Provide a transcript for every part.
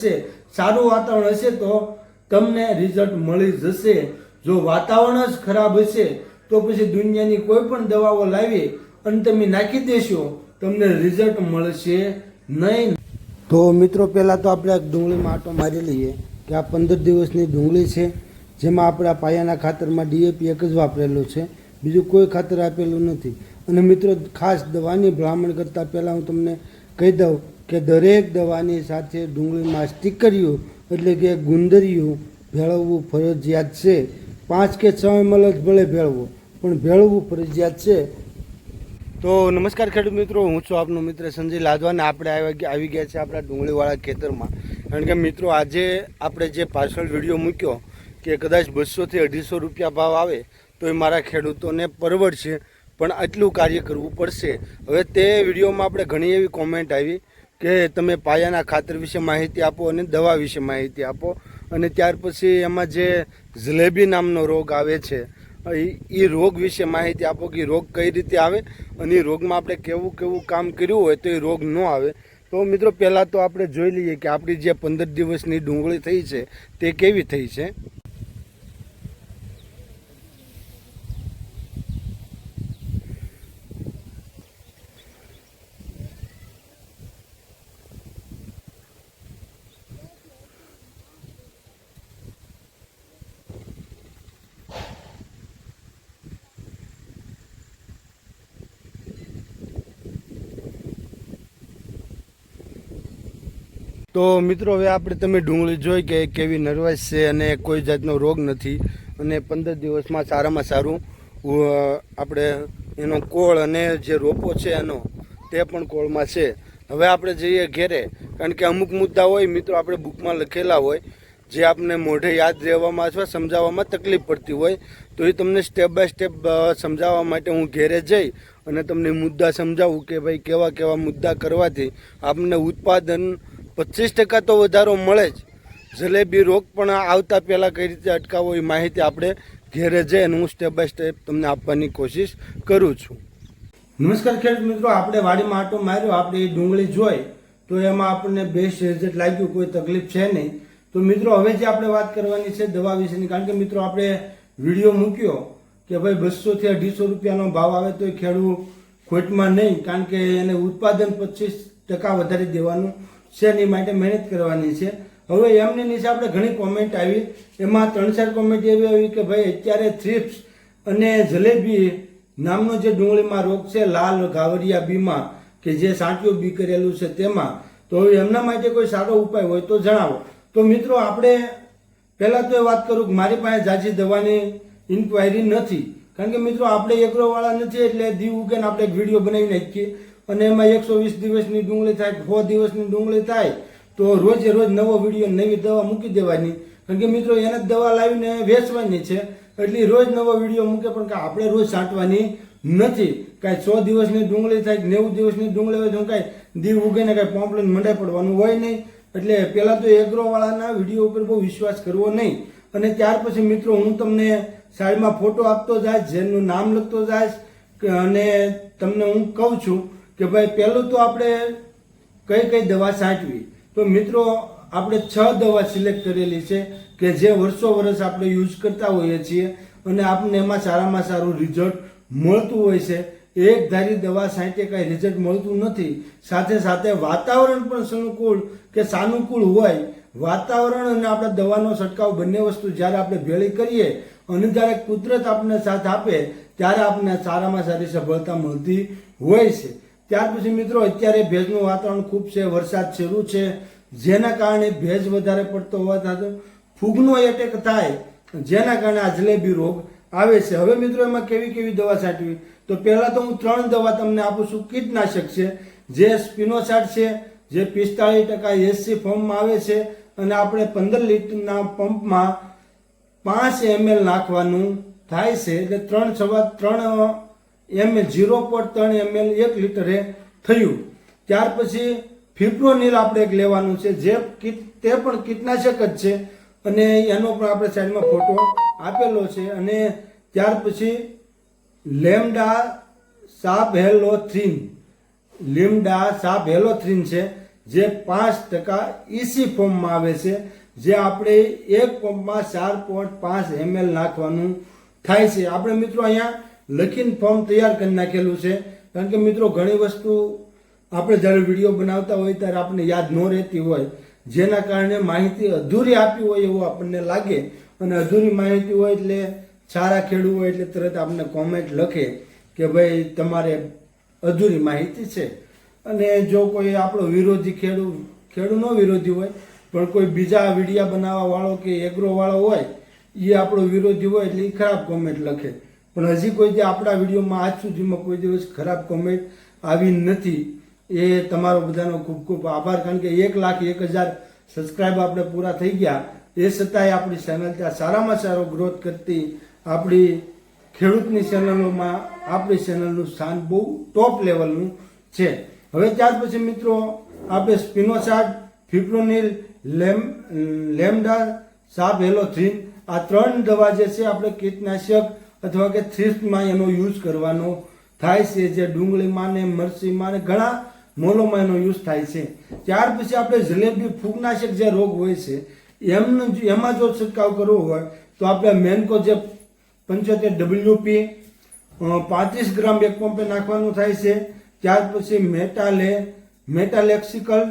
હશે, સારું વાતાવરણ હશે તો તમને રિઝલ્ટ મળી જશે. જો વાતાવરણ જ ખરાબ હશે, તો પછી દુનિયાની કોઈ પણ દવાઓ લાવી અને તમે નાખી દેશો, તમને રિઝલ્ટ મળશે નહીં. તો મિત્રો, પહેલાં તો આપણે ડુંગળીમાં આટો મારી લઈએ, કે આ પંદર દિવસની ડુંગળી છે, જેમાં આપણે પાયાના ખાતરમાં ડીએપી એક જ વાપરેલું છે, બીજું કોઈ ખાતર આપેલું નથી. અને મિત્રો, ખાસ દવાની ભલામણ કરતાં પહેલાં હું તમને કહી દઉં કે દરેક દવાની સાથે ડુંગળીમાં સ્ટીકરીઓ એટલે કે ગુંદરીઓ ભેળવવું ફરજિયાત છે. પાંચ કે છ એમએલ જ ભલે ભેળવો, પણ ભેળવવું ફરજિયાત છે. તો નમસ્કાર ખેડૂત મિત્રો, હું છું આપનો મિત્ર સંજય લાદવાને આપણે આવી ગયા છે આપણા ડુંગળીવાળા ખેતરમાં. કારણ કે મિત્રો, આજે આપણે જે પાર્સલ વીડિયો મૂક્યો કે કદાચ બસોથી અઢીસો રૂપિયા ભાવ આવે, તો એ મારા ખેડૂતોને પરવડશે, પણ આટલું કાર્ય કરવું પડશે. હવે તે વિડીયોમાં આપણે ઘણી એવી કોમેન્ટ આવી કે તમે પાયાના ખાતર વિશે માહિતી આપો અને દવા વિશે માહિતી આપો. અને ત્યાર પછી એમાં જે જલેબી નામનો રોગ આવે છે, એ રોગ વિશે માહિતી આપો કે રોગ કઈ રીતે આવે અને એ રોગમાં આપણે કેવું કેવું કામ કર્યું હોય તો એ રોગ ન આવે. તો મિત્રો પહેલાં તો આપણે જોઈ લઈએ કે આપણી જે પંદર દિવસની ડુંગળી થઈ છે તે કેવી થઈ છે? તો મિત્રો, હવે આપણે તમે ડુંગળી જોઈ કે કેવી નર્વસ છે અને કોઈ જાતનો રોગ નથી. અને પંદર દિવસમાં સારામાં સારું આપણે એનો કોળ અને જે રોપો છે એનો, તે પણ કોળમાં છે. હવે આપણે જઈએ ઘેરે, કારણ કે અમુક મુદ્દા હોય, મિત્રો, આપણે બુકમાં લખેલા હોય, જે આપને મોઢે યાદ રહેવામાં અથવા સમજાવવામાં તકલીફ પડતી હોય, તો એ તમને સ્ટેપ બાય સ્ટેપ સમજાવવા માટે હું ઘેરે જઈ અને તમને મુદ્દા સમજાવું કે ભાઈ કેવા કેવા મુદ્દા કરવાથી આપને ઉત્પાદન પચીસ ટકા તો વધારો મળે જ. જલેબી રોગ પણ આવતા પહેલાં કઈ રીતે અટકાવવો એ માહિતી આપણે ઘેરે જઈ અને હું સ્ટેપ બાય સ્ટેપ તમને આપવાની કોશિશ કરું છું. નમસ્કાર ખેડૂત મિત્રો, આપણે વાડીમાં આટો માર્યો, આપણે એ ડુંગળી જોઈ, તો એમાં આપણને બેસ્ટ રિઝલ્ટ લાગ્યું, કોઈ તકલીફ છે નહીં. તો મિત્રો, હવે જે આપણે વાત કરવાની છે દવા વિશેની, કારણ કે મિત્રો, આપણે વીડિયો મૂક્યો કે ભાઈ બસોથી અઢીસો રૂપિયાનો ભાવ આવે તો એ ખેડૂત ખોટમાં નહીં, કારણ કે એને ઉત્પાદન પચીસ ટકા વધારી દેવાનું છે એની માટે મહેનત કરવાની છે. હવે એમની નીચે આપણે ઘણી કોમેન્ટ આવી. એમાં ત્રણ ચાર કોમેન્ટ એવી આવી કે ભાઈ અત્યારે થ્રિપ્સ અને જલેબી નામનો જે ડુંગળીમાં રોગ છે, લાલ ગાવરિયા બીમાં કે જે સાંટિયો બી કરેલું છે તેમાં, તો એમના માટે કોઈ સારો ઉપાય હોય તો જણાવો. તો મિત્રો, આપણે પહેલાં તો એ વાત કરું કે મારી પાસે જાજી દવાની ઇન્ક્વાયરી નથી. કારણ કે મિત્રો, આપણે એકરોવાળા નથી એટલે દીવ ઉગેને આપણે એક વીડિયો બનાવી નાખીએ અને એમાં એકસો વીસ દિવસની ડુંગળી થાય સો દિવસની ડુંગળી થાય, તો રોજે રોજ નવો વીડિયો નવી દવા મૂકી દેવાની. કારણ કે મિત્રો, એને જ દવા લાવીને વેચવાની છે, એટલે રોજ નવો વીડિયો મૂકે, પણ કે આપણે રોજ છાંટવાની નથી. કાંઈ સો દિવસની ડુંગળી થાય નેવું દિવસની ડુંગળી હોય તો કાંઈ દીવ ઉગીને કાંઈ પોમ્પલેન મંડાઈ પડવાનું હોય નહીં. એટલે પહેલાં તો એગ્રોવાળાના વીડિયો ઉપર બહુ વિશ્વાસ કરવો નહીં. અને ત્યાર પછી મિત્રો, હું તમને સાઈડમાં ફોટો આપતો જાય જેનું નામ લખતો જાય અને તમને હું કહું છું કે ભાઈ પહેલું તો આપણે કઈ કઈ દવા છાંટવી તો મિત્રો, આપણે છ દવા સિલેક્ટ કરેલી છે કે જે વર્ષો વર્ષ આપણે યુઝ કરતા હોઈએ છીએ અને આપણને એમાં સારામાં સારું રિઝલ્ટ મળતું હોય છે. એક ધારી દવા સાંટે કાંઈ રિઝલ્ટ મળતું નથી. સાથે સાથે વાતાવરણ પણ સનુકૂળ કે સાનુકૂળ હોય. વાતાવરણ અને આપણે દવાનો છંટકાવ બંને વસ્તુ જ્યારે આપણે ભેળી કરીએ અને જ્યારે કુદરત આપણને સાથ આપે, ત્યારે આપણને સારામાં સારી સફળતા મળતી હોય છે. ત્યાર પછી મિત્રો, અત્યારે ભેજનું વાતાવરણ ખૂબ છે, વરસાદ શરૂ છે. જેના કારણે ભેજ વધારે પડતો હોવા થતો ફૂગનો એટેક થાય, જેના કારણે આ જલેબી રોગ આવે છે. હવે મિત્રો, એમાં કેવી કેવી દવા છાંટવી? તો પહેલાં તો હું ત્રણ દવા તમને આપું છું. કીટનાશક છે, જે સ્પિનોસાટ છે, જે પિસ્તાળીસ ટકા એસસી ફોર્મમાં આવે છે અને આપણે પંદર લીટરના પંપમાં પાંચ એમએલ નાખવાનું થાય છે. એટલે ત્રણ સવા ત્રણ એમએલ ઝીરો પોઈન્ટ ત્રણ એમએલ એક લીટરે થયું. ત્યાર પછી ફિપ્રોનિલ આપણે એક લેવાનું છે, જે કીટ, તે પણ કીટનાશક જ છે. અને એનો પણ આપણે સાઈડમાં ફોટો આપેલો છે અને ત્યાર પછી લેમડા સાપ હેલોથ્રીન લીમડા સાપ હેલોથ્રીન છે, જે પાંચ ટકા ઈસી ફોર્મમાં આવે છે, જે આપણે એક પંપમાં ચાર પોઈન્ટ પાંચ એમએલ નાખવાનું થાય છે. આપણે મિત્રો અહીંયા લખીને ફોર્મ તૈયાર કરી નાખેલું છે. કારણ કે મિત્રો, ઘણી વસ્તુ આપણે જ્યારે વીડિયો બનાવતા હોય ત્યારે આપણને યાદ ન રહેતી હોય. જેના કારણે માહિતી અધૂરી આપી હોય એવું આપણને લાગે. અને અધૂરી માહિતી હોય એટલે સારા ખેડૂત હોય એટલે તરત આપણને કોમેન્ટ લખે કે ભાઈ, તમારે અધૂરી માહિતી છે. અને જો કોઈ આપણો વિરોધી ખેડૂત ખેડૂત ન વિરોધી હોય, પણ કોઈ બીજા વિડીયા બનાવવા વાળો કે એગ્રો વાળો હોય એ આપણો વિરોધી હોય એટલે એ ખરાબ કોમેન્ટ લખે. પણ હજી કોઈ જે આપણા વિડીયોમાં આજ સુધીમાં કોઈ દિવસ ખરાબ કોમેન્ટ આવી નથી, એ તમારો બધાનો ખૂબ ખૂબ આભાર. કારણ કે એક લાખ એક હજાર સબસ્ક્રાઈબ આપણે પૂરા થઈ ગયા. એ છતાંય આપણી ચેનલ ત્યાં સારામાં સારો ગ્રોથ કરતી આપણી ખેડૂતની ચેનલોમાં આપણી ચેનલનું સ્થાન બહુ ટોપ લેવલનું છે. હવે ત્યાર પછી મિત્રો, આપણે સ્પિનોસાડ ફિપ્રોનિલ લેમ લેમડા સાપ હેલોથ્રીન આ ત્રણ દવા જે છે, આપણે કીટનાશક અથવા કે થ્રીફમાં એનો યુઝ કરવાનો થાય છે, જે ડુંગળીમાં ને મરચીમાં ને ઘણા મોલોમાં એનો યુઝ થાય છે. ત્યાર પછી આપણે જલેબી, ફૂગનાશક જે રોગ હોય છે એમનું એમાં જો છંટકાવ કરવો હોય, તો આપણે મેનકો જે પંચોતેર ડબલ્યુપી પાંત્રીસ ગ્રામ એક પંપે નાખવાનું થાય છે. ત્યાર પછી મેટાલે, મેટાલેક્સિકલ,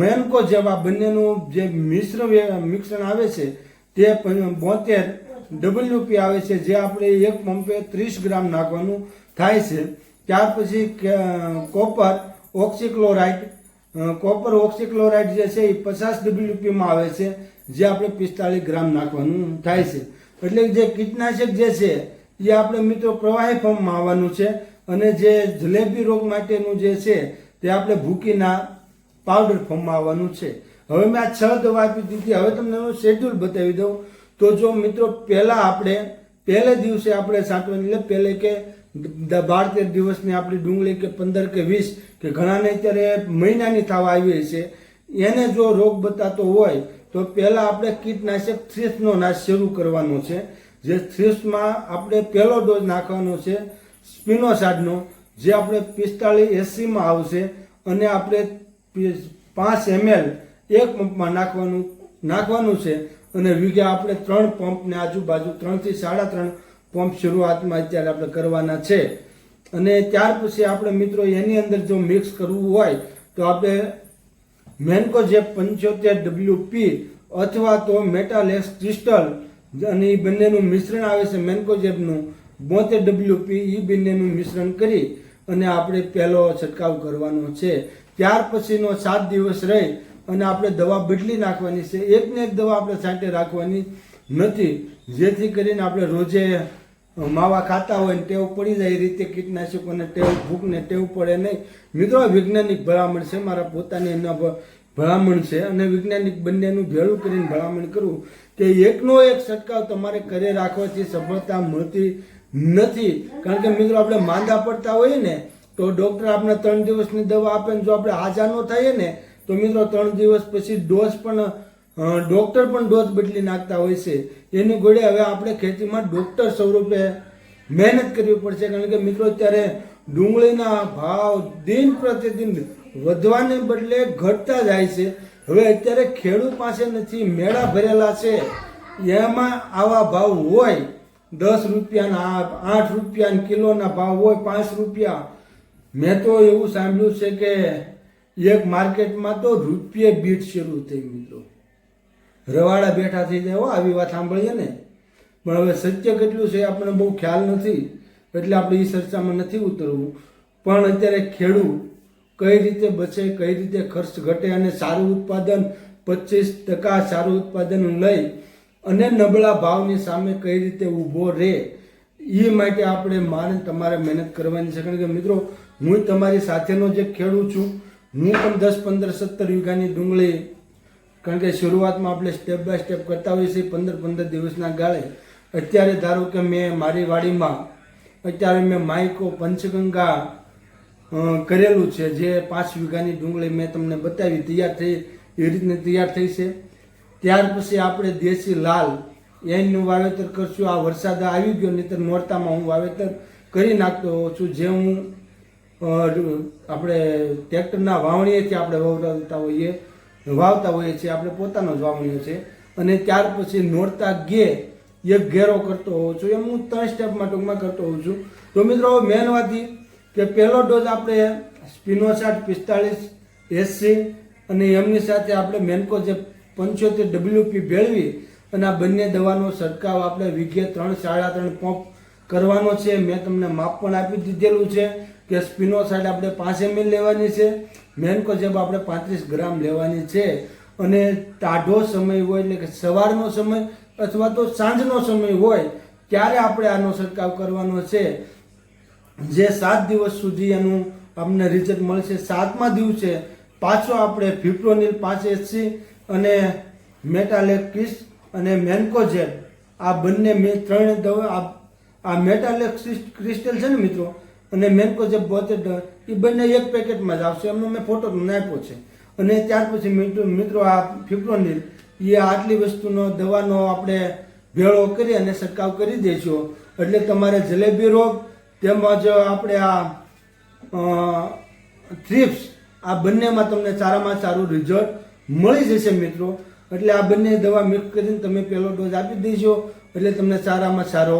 મેનકો જેવા બંનેનું જે મિશ્ર મિશ્રણ આવે છે, તે બોતેર ડબલ્યુપી આવે છે, જે આપણે એક પંપે ત્રીસ ગ્રામ નાખવાનું થાય છે. ત્યાર પછી કોપર ઓક્સિક્લોરાઇડ કોપર ઓક્સિક્લોરાઇડ જે છે એ પચાસ ડબલ્યુપીમાં આવે છે, જે આપણે પિસ્તાળીસ ગ્રામ નાખવાનું થાય છે. એટલે જે કીટનાશક જે છે, એ આપણે મિત્રો પ્રવાહી ફોર્મમાં આવવાનું છે અને જે જલેબી રોગ માટેનું જે છે, તે આપણે ભૂકીના પાવડર ફોર્મમાં આવવાનું છે. હવે મેં આ છ દવા આપી દીધી. હવે તમને એનું શેડ્યુલ બતાવી દઉં. તો જો મિત્રો પહેલા આપણે, પહેલે દિવસે આપણે સાંટવાની એટલે પહેલે કે બાર દિવસની આપણી ડુંગળી કે પંદર કે વીસ, કે ઘણાને અત્યારે મહિનાની થવા આવી છે, એને જો રોગ બતાતો હોય, તો પહેલા આપણે કીટનાશક થ્રીસનો નાશ શરૂ કરવાનો છે. જે થ્રીસમાં આપણે પહેલો ડોઝ નાખવાનો છે સ્પિનોસાડનો જે આપણે પિસ્તાળીસ એસીમાં આવશે, અને આપણે પાંચ એમએલ એક પંપમાં નાખવાનું નાખવાનું છે. અને વીઘે આપણે ત્રણ પંપને આજુબાજુ ત્રણથી સાડા ત્રણ પંપ શરૂઆતમાં અત્યારે આપણે કરવાના છે. અને ત્યાર પછી આપણે મિત્રો એની અંદર જો મિક્સ કરવું હોય, તો આપણે મેન્કો જે પંચોતેર ડબલ્યુપી અથવા તો મેટાલેક્સ ક્રિસ્ટલ અને એ બંનેનું મિશ્રણ આવે છે મેન્કોજેબનું બોતેર ડબલ્યુપી એ બંનેનું મિશ્રણ કરી અને આપણે પહેલો છંટકાવ કરવાનો છે. ત્યાર પછીનો સાત દિવસ રહી અને આપણે દવા બદલી નાખવાની છે. એકને એક દવા આપણે સાથે રાખવાની નથી. જેથી કરીને આપણે રોજે માવા ખાતા હોય ને ટેવ પડી જાય એ રીતે કીટનાશકોને ટેવ, ભૂખને ટેવ પડે નહીં. મિત્રો વૈજ્ઞાનિક ભલામણ છે. મારા પોતાની એના ભલામણ છે. અને વૈજ્ઞાનિક બંનેનું ભેળું કરીને ભલામણ કરવું કે એકનો એક છંટકાવ તમારે કરે રાખવાથી સફળતા મળતી નથી. કારણ કે મિત્રો, આપણે માંદા પડતા હોઈએ ને, તો ડૉક્ટર આપણે ત્રણ દિવસની દવા આપે ને જો આપણે હાજા ન થઈએ ને તો મિત્રો, ત્રણ દિવસ પછી ડોઝ પણ ડોક્ટર પણ ડોઝ બદલી નાખતા હોય છે. એની ગોળે હવે આપણે ખેતીમાં ડૉક્ટર સ્વરૂપે મહેનત કરવી પડશે. કારણ કે મિત્રો, અત્યારે ડુંગળીના ભાવ દિન પ્રતિદિન વધવાને બદલે ઘટતા જાય છે. હવે અત્યારે ખેડૂત પાસે નથી, મેળા ભરેલા છે. એમાં આવા ભાવ હોય, દસ રૂપિયાના આઠ રૂપિયાના કિલોના ભાવ હોય, પાંચ રૂપિયા. મેં તો એવું સાંભળ્યું છે કે એક માર્કેટમાં તો રૂપિયે બીટ શરૂ થઈ મિત્રો રવાડા બેઠા થઈ જાય આવી વાત સાંભળીએ ને. પણ હવે સત્ય કેટલું છે આપણને બહુ ખ્યાલ નથી, એટલે આપણે એ ચર્ચામાં નથી ઉતરવું. પણ અત્યારે ખેડૂત કઈ રીતે બચે, કઈ રીતે ખર્ચ ઘટે અને સારું ઉત્પાદન, પચીસ ટકા સારું ઉત્પાદન લઈ અને નબળા ભાવની સામે કઈ રીતે ઊભો રહે એ માટે આપણે મારે તમારે મહેનત કરવાની છે. કારણ કે મિત્રો, હું તમારી સાથેનો જે ખેડૂત છું હું પણ દસ, પંદર, સત્તર વીઘાની ડુંગળી, કારણ કે શરૂઆતમાં આપણે સ્ટેપ બાય સ્ટેપ કરતા હોઈએ છીએ પંદર પંદર દિવસના ગાળે. અત્યારે ધારો કે મેં મારી વાડીમાં, અત્યારે મેં માઇકો પંચગંગા કરેલું છે, જે પાંચ વીઘાની ડુંગળી મેં તમને બતાવી, તૈયાર થઈ, એ રીતને તૈયાર થઈ છે. ત્યાર પછી આપણે દેશી લાલ, એનું વાવેતર કરશું. આ વરસાદ આવી ગયો, નહીતર નોરતામાં હું વાવેતર કરી નાખતો હોઉં છું. જે હું આપણે ટ્રેક્ટરના વાવણીએથી આપણે વાવતા હોઈએ વાવતા હોઈએ છીએ, આપણે પોતાનો જ વાવણીઓ છે અને ત્યાર પછી નોરતા ગે એક ઘેરો કરતો હોઉં છું. એમ હું ત્રણ સ્ટેપમાં ટૂંકમાં કરતો હોઉં છું. તો મિત્રો, મેન વાત કે પહેલો ડોઝ આપણે સ્પિનોસાટ પિસ્તાળીસ એસસી અને એમની સાથે આપણે મેનકો જે પંચોતેર ડબલ્યુપી ભેળવી અને આ બંને દવાનો છંટકાવ આપણે વીઘે ત્રણ, સાડા ત્રણ પંપ કરવાનો છે. મેં તમને માપ પણ આપી દીધેલું છે. કે સ્પિનોસાઇડ આપણે પાંચ એમએલ લેવાની છે. મેનકો જેબ આપણે પાંત્રીસ ગ્રામ લેવાની છે. અને ટાઢો સમય હોય એટલે કે સવારનો સમય અથવા તો સાંજનો સમય હોય, ત્યારે આપણે આનો છંટકાવ કરવાનો છે. જે સાત દિવસ સુધી એનું આપણને રિઝલ્ટ મળશે. સાતમા દિવસે પાછો આપણે ફિપ્રોનિલ પાંચ એસસી અને મેટાલેક્સિસ અને મેન્કોજેબ આ બંને મેં ત્રણ દવા, આ મેટાલેક્સિસ ક્રિસ્ટલ છે ને મિત્રો અને મેન્કોજેબ બોતેર એ બંને એક પેકેટમાં જ આવશે. એમનો મેં ફોટો નાખ્યો છે. અને ત્યાર પછી મિત્રો મિત્રો, આ ફિપ્રોનિલ એ આટલી વસ્તુનો, દવાનો આપણે ભેળો કરી અને છંટકાવ કરી દઈશું. એટલે તમારે જલેબી રોગ તેમજ આપણે આ થ્રીપ્સ આ બંનેમાં તમને સારામાં સારું રિઝલ્ટ મળી જશે મિત્રો. એટલે આ બંને દવા મિક્સ કરીને તમે પહેલો ડોઝ આપી દેજો એટલે તમને સારામાં સારો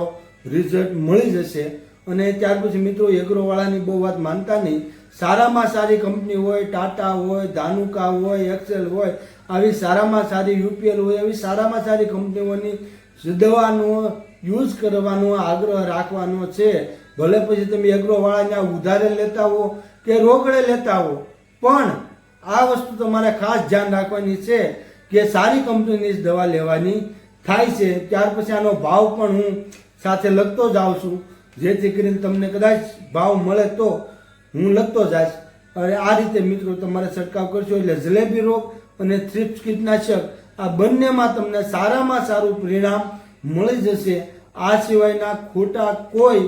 રિઝલ્ટ મળી જશે. અને ત્યાર પછી મિત્રો એગ્રોવાળાની બહુ વાત માનતા નહીં. સારામાં સારી કંપની હોય, ટાટા હોય, ધાનુકા હોય, એક્સેલ હોય, આવી સારામાં સારી યુપીએલ હોય એવી સારામાં સારી કંપનીઓની દવાનો યુઝ કરવાનો, આગ્રહ રાખવાનો છે. ભલે પછી તમે એગ્રોવાળાને ઉધારે લેતા હો કે રોકડે લેતા હો, પણ આ વસ્તુ તમારે ખાસ ધ્યાન રાખવાની છે કે સારી કંપનીની જ દવા લેવાની થાય છે. ત્યાર પછી આનો ભાવ પણ હું સાથે લખતો જાઉં છું. જેથી કરીને તમને કદાચ ભાવ મળે તો હું લખતો જઈશ. અને આ રીતે મિત્રો તમારે છંટકાવ કરશો એટલે જલેબી રોગ અને થ્રિપ્સ કીટનાશક આ બંનેમાં તમને સારામાં સારું પરિણામ મળી જશે. આ સિવાયના ખોટા કોઈ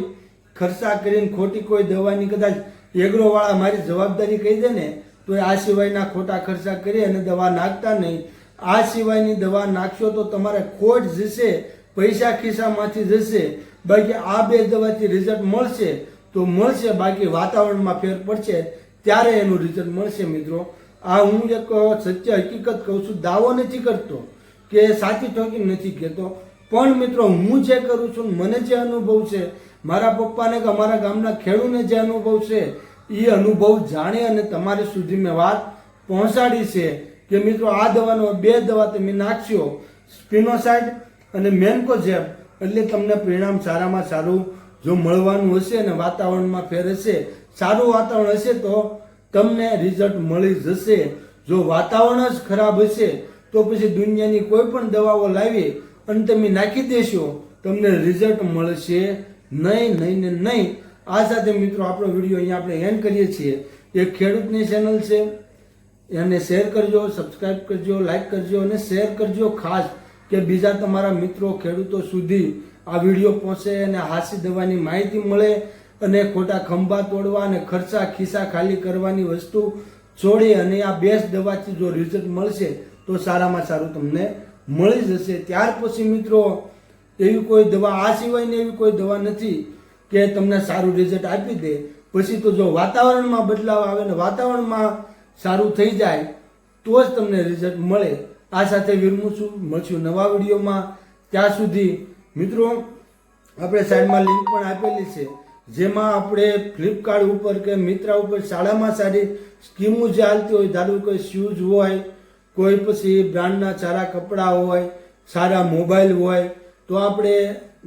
ખર્ચા કરીને ખોટી કોઈ દવાની કદાચ એગ્રોવાળા મારી જવાબદારી કહી દે ને, તો આ સિવાયના ખોટા ખર્ચા કરી અને દવા નાખતા નહીં. આ સિવાયની દવા નાખશો તો તમારે ખોટ જશે પૈસા ખિસ્સામાંથી જશે, બાકી આ બે દવાથી રિઝલ્ટ મળશે, તો મળશે, બાકી વાતાવરણમાં ફેર પડશે, ત્યારે એનું રિઝલ્ટ મળશે મિત્રો. આ હું એક સત્ય હકીકત કહું છું, દાવો નથી કરતો, કે સાચી ઠોકી નથી કહેતો. પણ મિત્રો, હું જે કરું છું, મને જે અનુભવ છે, મારા પપ્પાને કે અમારા ગામના ખેડૂને જે અનુભવ છે એ અનુભવ જાણી અને તમારી સુધી મેં વાત પહોંચાડી છે. કે મિત્રો, આ દવાનો, બે દવા તમે નાખશો સ્પિનોસાઇડ અને મેન્કોજેબ એટલે તમને પરિણામ સારામાં સારું જો મળવાનું હશે અને વાતાવરણમાં ફેર હશે, સારું વાતાવરણ હશે તો તમને રિઝલ્ટ મળી જશે. જો વાતાવરણ જ ખરાબ હશે, તો પછી દુનિયાની કોઈ પણ દવાઓ લાવી અને તમે નાખી દેશો, તમને રિઝલ્ટ મળશે નહીં નહીં ને નહીં. આ સાથે મિત્રો આપણો વીડિયો અહીંયા આપણે એન્ડ કરીએ છીએ. એક ખેડૂતની ચેનલ છે. એને શેર કરજો સબસ્ક્રાઈબ કરજો લાઈક કરજો અને શેર કરજો ખાસ. કે બીજા તમારા મિત્રો ખેડૂતો સુધી આ વીડિયો પહોંચે અને હાસી દવાની માહિતી મળે અને ખોટા ખંભા તોડવા અને ખર્ચા ખિસ્સા ખાલી કરવાની વસ્તુ છોડી અને આ બેસ્ટ દવાથી જો રિઝલ્ટ મળશે તો સારામાં સારું તમને મળી જશે. ત્યાર પછી મિત્રો, એવી કોઈ દવા આ સિવાયની એવી કોઈ દવા નથી કે તમને સારું રિઝલ્ટ આપી દે. પછી તો જો વાતાવરણમાં બદલાવ આવે ને વાતાવરણમાં સારું થઈ જાય, તો જ તમને રિઝલ્ટ મળે. આ સાથે વિરમું છું, મળશું નવા વિડીયોમાં. ત્યાં સુધી, મિત્રો, આપણે સાઈડમાં લિંક પણ આપેલી છે, જેમાં આપણે ફ્લિપકાર્ટ ઉપર કે મિત્રા ઉપર સારામાં સારી સ્કીમો જે હાલતી હોય, ધારો કોઈ શૂઝ હોય, કોઈ પછી બ્રાન્ડના સારા કપડાં હોય, સારા મોબાઈલ હોય, તો આપણે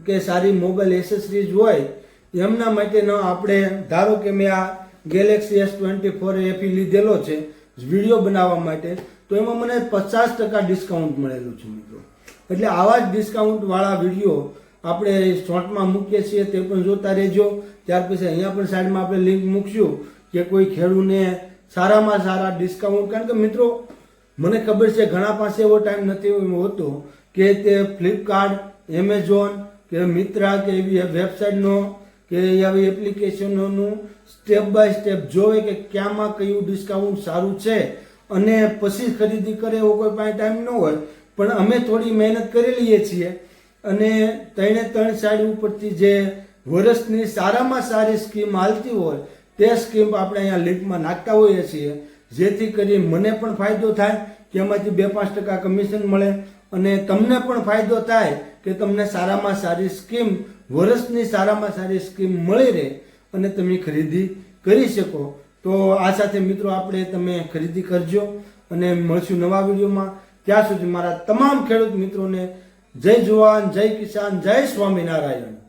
કે સારી મોબાઈલ એસેસરીઝ હોય, એમના માટેનો આપણે, ધારો કે મેં આ Galaxy S twenty four FE લીધેલો છે, વીડિયો બનાવવા માટે તો એમાં મને પચાસ ટકા ડિસ્કાઉન્ટ મળેલું છે મિત્રો. એટલે આવા જ ડિસ્કાઉન્ટવાળા વીડિયો આપણે શોર્ટમાં મૂકીએ છીએ, તે પણ જોતા રહેજો. ત્યાર પછી અહીંયા પણ સાઈડમાં આપણે લિંક મૂકશું કે કોઈ ખેડૂને સારામાં સારા ડિસ્કાઉન્ટ કારણ કે મિત્રો, મને ખબર છે ઘણા પાસે એવો ટાઈમ નથી હોતો કે તે ફ્લિપકાર્ટ એમેઝોન કે મિત્રા કે એવી વેબસાઇટનો કે આવી એપ્લિકેશનોનું સ્ટેપ બાય સ્ટેપ જોવે કે ક્યાંમાં કયું ડિસ્કાઉન્ટ સારું છે. અને પછી ખરીદી કરે એવો કોઈ પાસે ટાઈમ ન હોય, પણ અમે થોડી મહેનત કરી લઈએ છીએ. અને ત્રણે ત્રણ સાડી ઉપરથી જે વર્ષની સારામાં સારી સ્કીમ હાલતી હોય, તે સ્કીમ આપણે અહીંયા લિંકમાં નાખતા હોઈએ છીએ, જેથી કરી મને પણ ફાયદો થાય કે એમાંથી બે પાંચ ટકા કમિશન મળે અને તમને પણ ફાયદો થાય કે તમને સારામાં સારી સ્કીમ, વર્ષની સારામાં સારી સ્કીમ મળી રહે અને તમે ખરીદી કરી શકો. તો આ સાથે મિત્રો આપણે તમે ખરીદી કરજો અને મળશું નવા વિડીયોમાં. ત્યાં સુધી મારા તમામ ખેડૂત મિત્રોને જય જવાન, જય કિસાન, જય સ્વામિનારાયણ.